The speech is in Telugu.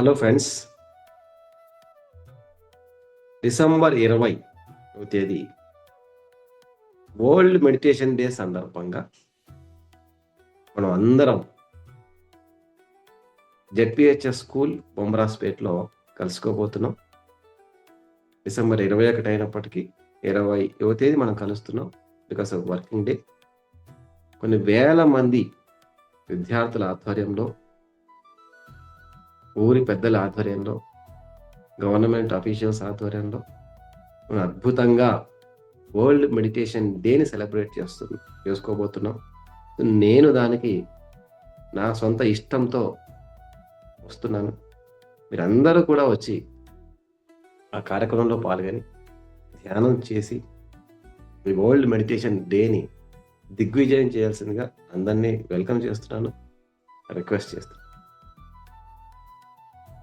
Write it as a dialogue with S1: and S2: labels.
S1: హలో ఫ్రెండ్స్ డిసెంబర్ ఇరవై తేదీ. వరల్డ్ మెడిటేషన్ డే సందర్భంగా మనం అందరం జెడ్పిహెచ్ఎస్ స్కూల్ బొమ్మరాస్పేట్లో కలుసుకోబోతున్నాం. డిసెంబర్ ఇరవై ఒకటి అయినప్పటికీ ఇరవై తేదీ మనం కలుస్తున్నాం బికాస్ ఆఫ్ వర్కింగ్ డే కొన్ని వేల మంది విద్యార్థుల ఆధ్వర్యంలో ఊరి పెద్దల ఆధ్వర్యంలో గవర్నమెంట్ అఫీషియల్స్ ఆధ్వర్యంలో అద్భుతంగా వరల్డ్ మెడిటేషన్ డేని సెలబ్రేట్ చేస్తు చేసుకోబోతున్నాం. నేను దానికి నా సొంత ఇష్టంతో వస్తున్నాను. మీరందరూ కూడా వచ్చి ఆ కార్యక్రమంలో పాల్గొని ధ్యానం చేసి ఈ వరల్డ్ మెడిటేషన్ డేని దిగ్విజయం చేయాల్సిందిగా అందరినీ వెల్కమ్ చేస్తున్నాను. రిక్వెస్ట్ చేస్తున్నాను.